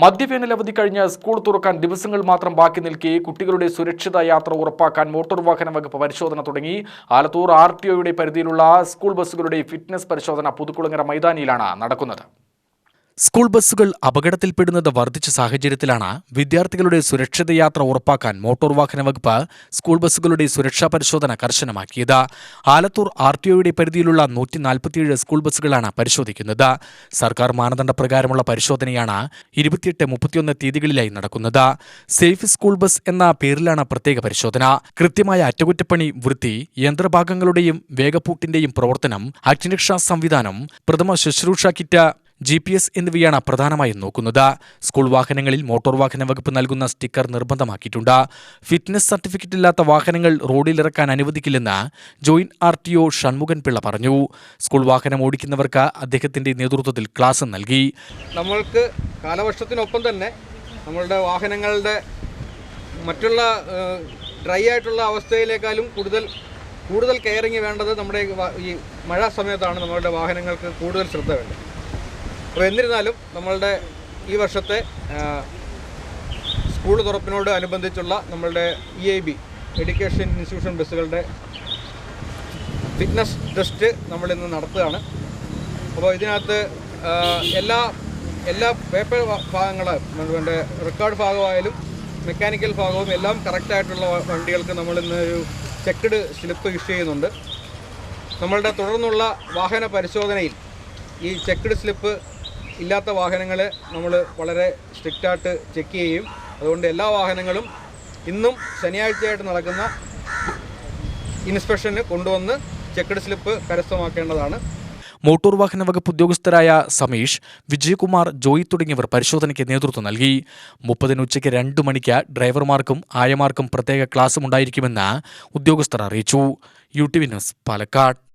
മദ്യവേനൽ അവധി കഴിഞ്ഞ് സ്കൂൾ തുറക്കാൻ ദിവസങ്ങൾ മാത്രം ബാക്കി നിൽക്കെ കുട്ടികളുടെ സുരക്ഷിത യാത്ര ഉറപ്പാക്കാൻ മോട്ടോർ വാഹന വകുപ്പ് പരിശോധന തുടങ്ങി. ആലത്തൂർ ആർ പരിധിയിലുള്ള സ്കൂൾ ബസ്സുകളുടെ ഫിറ്റ്നസ് പരിശോധന പുതുക്കുളങ്ങര മൈതാനിയിലാണ് നടക്കുന്നത്. സ്കൂൾ ബസ്സുകൾ അപകടത്തിൽപ്പെടുന്നത് വർദ്ധിച്ച സാഹചര്യത്തിലാണ് വിദ്യാർത്ഥികളുടെ സുരക്ഷിത യാത്ര ഉറപ്പാക്കാൻ മോട്ടോർ വാഹന വകുപ്പ് സ്കൂൾ ബസ്സുകളുടെ സുരക്ഷാ പരിശോധന കർശനമാക്കിയത്. ആലത്തൂർ ആർ ടി ഒയുടെ പരിധിയിലുള്ള നൂറ്റി നാൽപ്പത്തിയേഴ് സ്കൂൾ ബസ്സുകളാണ് പരിശോധിക്കുന്നത്. സർക്കാർ മാനദണ്ഡ പ്രകാരമുള്ള പരിശോധനയാണ് ഇരുപത്തിയെട്ട് മുപ്പത്തിയൊന്ന് തീയതികളിലായി നടക്കുന്നത്. സേഫ് സ്കൂൾ ബസ് എന്ന പേരിലാണ് പ്രത്യേക പരിശോധന. കൃത്യമായ അറ്റകുറ്റപ്പണി വൃത്തി യന്ത്രഭാഗങ്ങളുടെയും വേഗപ്പൂട്ടിന്റെയും പ്രവർത്തനം അഗ്നിരക്ഷാ സംവിധാനം പ്രഥമ ശുശ്രൂഷ കിറ്റ് ജി പി എസ് എന്നിവയാണ് പ്രധാനമായും നോക്കുന്നത്. സ്കൂൾ വാഹനങ്ങളിൽ മോട്ടോർ വാഹന വകുപ്പ് നൽകുന്ന സ്റ്റിക്കർ നിർബന്ധമാക്കിയിട്ടുണ്ട്. ഫിറ്റ്നസ് സർട്ടിഫിക്കറ്റ് ഇല്ലാത്ത വാഹനങ്ങൾ റോഡിലിറക്കാൻ അനുവദിക്കില്ലെന്ന് joint R T O Shanmukhan Pillai പറഞ്ഞു. സ്കൂൾ വാഹനം ഓടിക്കുന്നവർക്ക് അദ്ദേഹത്തിന്റെ നേതൃത്വത്തിൽ ക്ലാസ് നൽകി. നമ്മൾക്ക് കാലവർഷത്തിനൊപ്പം തന്നെ നമ്മളുടെ വാഹനങ്ങളുടെ മറ്റുള്ള ഡ്രൈ ആയിട്ടുള്ള അവസ്ഥയിലേക്കാളും കൂടുതൽ കൂടുതൽ കെയറിങ് വേണ്ടത് നമ്മുടെ ഈ മഴ സമയത്താണ് നമ്മളുടെ വാഹനങ്ങൾക്ക് കൂടുതൽ ശ്രദ്ധ വേണ്ടത്. അപ്പോൾ എന്നിരുന്നാലും നമ്മളുടെ ഈ വർഷത്തെ സ്കൂൾ തുറപ്പിനോട് അനുബന്ധിച്ചുള്ള നമ്മളുടെ E I B education institution ബസ്സുകളുടെ ഫിറ്റ്നസ് ടെസ്റ്റ് നമ്മളിന്ന് നടത്തുകയാണ്. അപ്പോൾ ഇതിനകത്ത് എല്ലാ എല്ലാ പേപ്പർ ഭാഗങ്ങളും നമ്മുടെ റെക്കോർഡ് ഭാഗമായാലും മെക്കാനിക്കൽ ഭാഗവും എല്ലാം കറക്റ്റായിട്ടുള്ള വണ്ടികൾക്ക് നമ്മളിന്ന് ഒരു ചെക്ക്ഡ് സ്ലിപ്പ് ഇഷ്യൂ ചെയ്യുന്നുണ്ട്. നമ്മളുടെ തുടർന്നുള്ള വാഹന പരിശോധനയിൽ ഈ ചെക്ക്ഡ് സ്ലിപ്പ് ഇല്ലാത്ത വാഹനങ്ങളെ നമ്മൾ വളരെ സ്ട്രിക്റ്റായിട്ട് ചെക്ക് ചെയ്യും. അതുകൊണ്ട് എല്ലാ വാഹനങ്ങളും ഇന്നും ശനിയാഴ്ചയായിട്ട് നടക്കുന്ന ഇൻസ്പെക്ഷന് കൊണ്ടുവന്ന് ചെക്ക്ഡ് സ്ലിപ്പ് കരസ്ഥമാക്കേണ്ടതാണ്. മോട്ടോർ വാഹന വകുപ്പ് ഉദ്യോഗസ്ഥരായ സമീഷ് വിജയകുമാർ ജോയി തുടങ്ങിയവർ പരിശോധനയ്ക്ക് നേതൃത്വം നൽകി. മുപ്പതിന് ഉച്ചയ്ക്ക് രണ്ട് മണിക്ക് ഡ്രൈവർമാർക്കും ആയമാർക്കും പ്രത്യേക ക്ലാസ്സും ഉണ്ടായിരിക്കുമെന്ന് ഉദ്യോഗസ്ഥർ അറിയിച്ചു. U T V news Palakkad.